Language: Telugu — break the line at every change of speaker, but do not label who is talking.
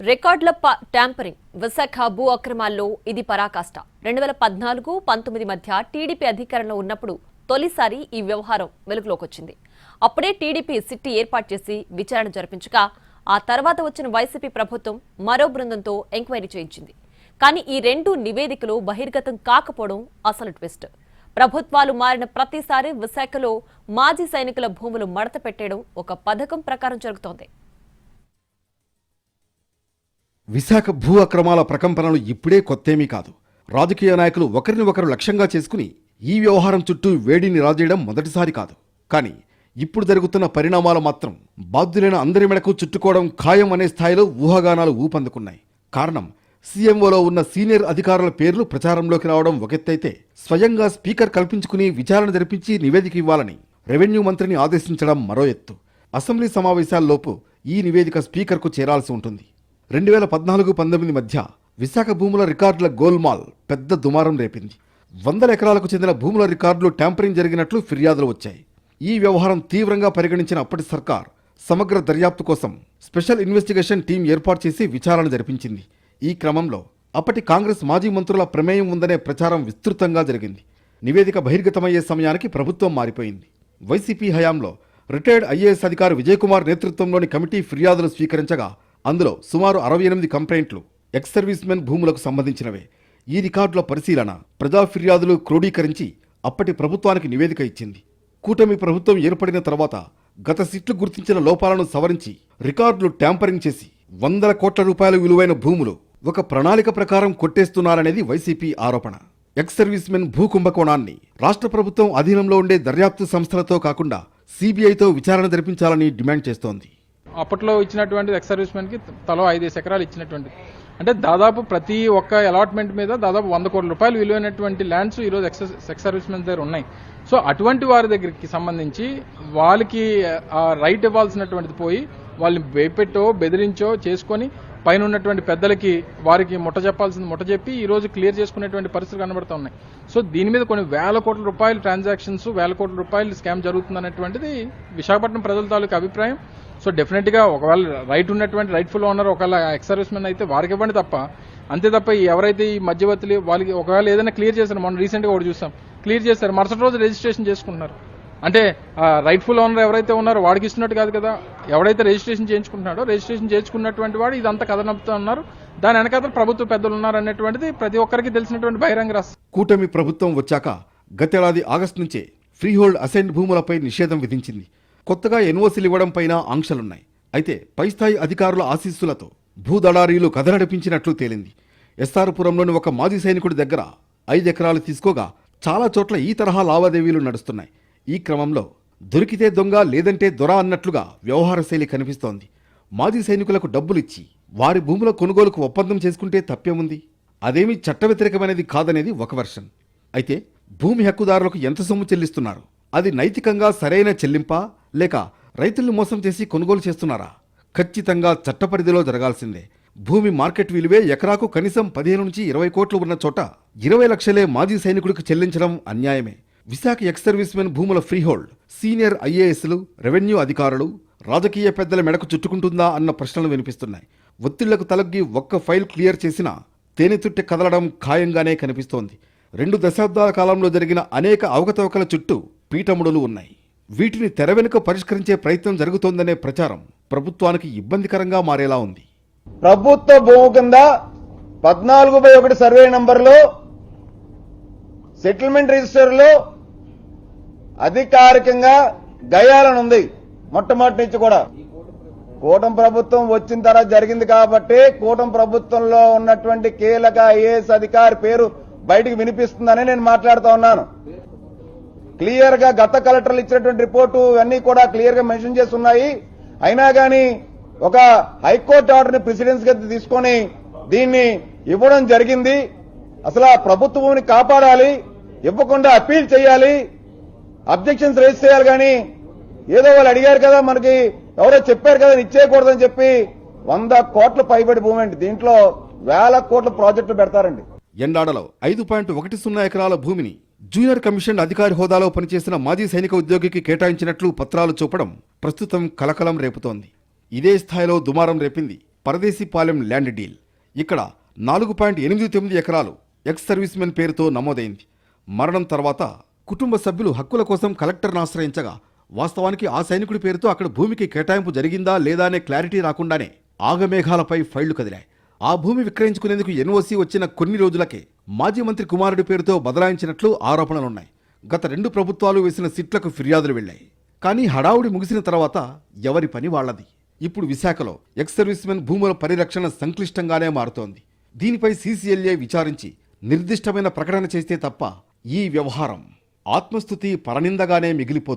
రికార్డుల ప- ట్యాంపరింగ్. విశాఖ భూ అక్రమాల్లో ఇది పరాకాష్ట. రెండు వేల పద్నాలుగు పంతొమ్మిది మధ్య టీడీపీ అధికారంలో ఉన్నప్పుడు తొలిసారి ఈ వ్యవహారం వెలుగులోకొచ్చింది. అప్పుడే టీడీపీ సిట్టి ఏర్పాటు చేసి విచారణ జరిపించగా ఆ తర్వాత వచ్చిన వైసీపీ ప్రభుత్వం మరో బృందంతో ఎంక్వైరీ చేయించింది. కానీ ఈ రెండు నివేదికలు బహిర్గతం కాకపోవడం అసలు ట్విస్ట్. ప్రభుత్వాలు మారిన ప్రతిసారి విశాఖలో మాజీ సైనికుల భూములు మడత పెట్టేయడం ఒక పథకం ప్రకారం జరుగుతోంది.
విశాఖ భూ అక్రమాల ప్రకంపనలు ఇప్పుడే కొత్తేమీ కాదు. రాజకీయ నాయకులు ఒకరిని ఒకరు లక్ష్యంగా చేసుకుని ఈ వ్యవహారం చుట్టూ వేడిని రాజేయడం మొదటిసారి కాదు. కానీ ఇప్పుడు జరుగుతున్న పరిణామాలు మాత్రం బాధ్యులైన అందరి మెడకు చుట్టుకోవడం ఖాయం అనే స్థాయిలో ఊహాగానాలు ఊపందుకున్నాయి. కారణం సీఎంఓలో ఉన్న సీనియర్ అధికారుల పేర్లు ప్రచారంలోకి రావడం ఒకెత్తైతే స్వయంగా స్పీకర్ కల్పించుకుని విచారణ జరిపించి నివేదిక ఇవ్వాలని రెవెన్యూ మంత్రిని ఆదేశించడం మరో ఎత్తు. అసెంబ్లీ సమావేశాల్లోపు ఈ నివేదిక స్పీకర్కు చేరాల్సి ఉంటుంది. రెండు వేల పద్నాలుగు పంతొమ్మిది మధ్య విశాఖ భూముల రికార్డుల గోల్మాల్ పెద్ద దుమారం రేపింది. వందల ఎకరాలకు చెందిన భూముల రికార్డులు ట్యాంపరింగ్ జరిగినట్లు ఫిర్యాదులు వచ్చాయి. ఈ వ్యవహారం తీవ్రంగా పరిగణించిన అప్పటి సర్కార్ సమగ్ర దర్యాప్తు కోసం స్పెషల్ ఇన్వెస్టిగేషన్ టీం ఏర్పాటు చేసి విచారణ జరిపించింది. ఈ క్రమంలో అప్పటి కాంగ్రెస్ మాజీ మంత్రుల ప్రమేయం ఉందనే ప్రచారం విస్తృతంగా జరిగింది. నివేదిక బహిర్గతమయ్యే సమయానికి ప్రభుత్వం మారిపోయింది. వైసీపీ హయాంలో రిటైర్డ్ ఐఏఎస్ అధికారి విజయకుమార్ నేతృత్వంలోని కమిటీ ఫిర్యాదులు స్వీకరించగా అందులో సుమారు అరవై ఎనిమిది కంప్లైంట్లు ఎక్స్ సర్వీస్ మెన్ భూములకు సంబంధించినవే. ఈ రికార్డుల పరిశీలన ప్రజా ఫిర్యాదులు క్రోడీకరించి అప్పటి ప్రభుత్వానికి నివేదిక ఇచ్చింది. కూటమి ప్రభుత్వం ఏర్పడిన తర్వాత గత సిట్లు గుర్తించిన లోపాలను సవరించి రికార్డులు ట్యాంపరింగ్ చేసి వందల కోట్ల రూపాయల విలువైన భూములు ఒక ప్రణాళిక ప్రకారం కొట్టేస్తున్నారనేది వైసీపీ ఆరోపణ. ఎక్స్ సర్వీస్ మెన్ భూ కుంభకోణాన్ని రాష్ట్ర ప్రభుత్వం అధీనంలో ఉండే దర్యాప్తు సంస్థలతో కాకుండా సిబిఐతో విచారణ జరిపించాలని డిమాండ్ చేస్తోంది.
అప్పట్లో ఇచ్చినటువంటి ఎక్స్ సర్వీస్మెన్కి తలో ఐదేసి ఎకరాలు ఇచ్చినటువంటి అంటే దాదాపు ప్రతి ఒక్క అలాట్మెంట్ మీద దాదాపు వంద కోట్ల రూపాయలు విలువైనటువంటి ల్యాండ్స్ ఈరోజు ఎక్స్ ఎక్స్ సర్వీస్మెన్ దగ్గర ఉన్నాయి. సో అటువంటి వారి దగ్గరికి సంబంధించి వాళ్ళకి ఆ రైట్ ఇవ్వాల్సినటువంటిది పోయి వాళ్ళని భయపెట్టో బెదిరించో చేసుకొని పైన ఉన్నటువంటి పెద్దలకి వారికి ముట్ట చెప్పాల్సింది ముట్ట చెప్పి ఈ రోజు క్లియర్ చేసుకునేటువంటి పరిస్థితులు కనబడుతూ ఉన్నాయి. సో దీని మీద కొన్ని వేల కోట్ల రూపాయల ట్రాన్సాక్షన్స్ వేల కోట్ల రూపాయలు స్కామ్ జరుగుతుందనేటువంటిది విశాఖపట్నం ప్రజల తాలూకు అభిప్రాయం. సో డెఫినెట్గా ఒకవేళ రైట్ ఉన్నటువంటి రైట్ఫుల్ ఓనర్ ఒకవేళ ఎక్స్ సర్వీస్ మెన్ అయితే వారికి ఇవ్వండి తప్ప అంతే తప్ప ఎవరైతే ఈ మధ్యవర్తులు వాళ్ళకి ఒకవేళ ఏదైనా క్లియర్ చేశారు మొన్న రీసెంట్గా ఒకటి చూసాం. క్లియర్ చేశారు మరుసటి రోజు రిజిస్ట్రేషన్ చేసుకుంటున్నారు అంటే రైట్ఫుల్ ఓనర్ ఎవరైతే ఉన్నారో వాడికి ఇస్తున్నట్టు కాదు కదా. ఎవడైతే రిజిస్ట్రేషన్ చేయించుకుంటున్నాడో రిజిస్ట్రేషన్ చేయించుకున్నటువంటి వాడు ఇదంతా కథనపుతా ఉన్నారు. దాని వెనకాల ప్రభుత్వ పెద్దలు ఉన్నారు అనేటువంటిది ప్రతి ఒక్కరికి తెలిసినటువంటి బహిరంగ
కూటమి ప్రభుత్వం వచ్చాక గతేడాది ఆగస్టు నుంచే ఫ్రీహోల్డ్ అసైన్ భూములపై నిషేధం విధించింది. కొత్తగా ఎన్ఓసీలు ఇవ్వడం పైన ఆంక్షలున్నాయి. అయితే పైస్థాయి అధికారుల ఆశీస్సులతో భూదళారీలు కథ నడిపించినట్లు తేలింది. ఎస్ఆర్పురంలోని ఒక మాజీ సైనికుడి దగ్గర ఐదు ఎకరాలు తీసుకోగా చాలా చోట్ల ఈ తరహా లావాదేవీలు నడుస్తున్నాయి. ఈ క్రమంలో దొరికితే దొంగ లేదంటే దొర అన్నట్లుగా వ్యవహార శైలి కనిపిస్తోంది. మాజీ సైనికులకు డబ్బులిచ్చి వారి భూముల కొనుగోలుకు ఒప్పందం చేసుకుంటే తప్పేముంది? అదేమీ చట్ట వ్యతిరేకమైనది కాదనేది ఒక వర్షన్. అయితే భూమి హక్కుదారులకు ఎంత సొమ్ము చెల్లిస్తున్నారు? అది నైతికంగా సరైన చెల్లింపా? లేక రైతుల్ని మోసం చేసి కొనుగోలు చేస్తున్నారా? ఖచ్చితంగా చట్ట పరిధిలో జరగాల్సిందే. భూమి మార్కెట్ విలువే ఎకరాకు కనీసం పదిహేను నుంచి ఇరవై కోట్లు ఉన్న చోట ఇరవై లక్షలే మాజీ సైనికుడికి చెల్లించడం అన్యాయమే. విశాఖ ఎక్స్ సర్వీస్మెన్ భూముల ఫ్రీహోల్డ్ సీనియర్ ఐఏఎస్లు రెవెన్యూ అధికారులు రాజకీయ పెద్దల మెడకు చుట్టుకుంటుందా అన్న ప్రశ్నలు వినిపిస్తున్నాయి. ఒత్తిళ్ళకు తలగ్గి ఒక్క ఫైల్ క్లియర్ చేసినా తేనెతుట్టె కదలడం ఖాయంగానే కనిపిస్తోంది. రెండు దశాబ్దాల కాలంలో జరిగిన అనేక అవకతవకల చుట్టూ పీఠముడులు ఉన్నాయి. వీటిని తెర వెనుక పరిష్కరించే ప్రయత్నం జరుగుతోందనే ప్రచారం ప్రభుత్వానికి ఇబ్బందికరంగా మారేలా ఉంది.
ప్రభుత్వ భూమి కింద పద్నాలుగు బై ఒకటి సర్వే నంబర్లో సెటిల్మెంట్ రిజిస్టర్లో అధికారికంగా గయాలని ఉంది. మొట్టమొదటి నుంచి కూడా. కూటమి ప్రభుత్వం వచ్చిన తర్వాత జరిగింది కాబట్టి కూటమి ప్రభుత్వంలో ఉన్నటువంటి కీలక ఐఏఎస్ అధికారి పేరు బయటికి వినిపిస్తుందని నేను మాట్లాడుతూ ఉన్నాను. క్లియర్గా గత కలెక్టర్లు ఇచ్చినటువంటి రిపోర్టు ఇవన్నీ కూడా క్లియర్గా మెన్షన్ చేసి ఉన్నాయి. అయినా గాని ఒక హైకోర్టు ఆర్డర్ని ప్రెసిడెన్స్గా తీసుకొని దీన్ని ఇవ్వడం జరిగింది. అసలు ఆ ప్రభుత్వం కాపాడాలి ఇవ్వకుండా అప్పీల్ చేయాలి అబ్జెక్షన్స్ రేజ్ చేయాలి కానీ ఏదో వాళ్ళు అడిగారు కదా మనకి ఎవరో చెప్పారు కదా ఇచ్చేయకూడదని చెప్పి వంద కోట్ల పైబడి భూమి అండి. దీంట్లో వేల కోట్ల ప్రాజెక్టులు పెడతారండి.
ఎండాడలో ఐదు పాయింట్ ఒకటి సున్నా ఎకరాల భూమిని జూనియర్ కమిషన్ అధికారి హోదాలో పనిచేసిన మాజీ సైనిక ఉద్యోగికి కేటాయించినట్లు పత్రాలు చూపడం ప్రస్తుతం కలకలం రేపుతోంది. ఇదే స్థాయిలో దుమారం రేపింది పరదేశీపాలెం ల్యాండ్ డీల్. ఇక్కడ నాలుగు పాయింట్ ఎనిమిది తొమ్మిది ఎకరాలు ఎక్స్ సర్వీస్మెన్ పేరుతో నమోదైంది. మరణం తర్వాత కుటుంబ సభ్యులు హక్కుల కోసం కలెక్టర్ను ఆశ్రయించగా వాస్తవానికి ఆ సైనికుడి పేరుతో అక్కడ భూమికి కేటాయింపు జరిగిందా లేదా అనే క్లారిటీ రాకుండానే ఆగమేఘాలపై ఫైళ్ళు కదిలాయి. ఆ భూమి విక్రయించుకునేందుకు ఎన్ఓసీ వచ్చిన కొన్ని రోజులకే మాజీ మంత్రి కుమారుడి పేరుతో బదలాయించినట్లు ఆరోపణలున్నాయి. గత రెండు ప్రభుత్వాలు వేసిన సిట్లకు ఫిర్యాదులు వెళ్ళాయి కానీ హడావుడి ముగిసిన తర్వాత ఎవరి పని వాళ్ళది? ఇప్పుడు విశాఖలో ఎక్స్ సర్వీస్మెన్ భూముల పరిరక్షణ సంక్లిష్టంగానే మారుతోంది. దీనిపై సీసీఎల్ఏ విచారించి నిర్దిష్టమైన ప్రకటన చేస్తే తప్ప ఈ వ్యవహారం ఆత్మస్థుతి పరనిందగానే మిగిలిపోతుంది.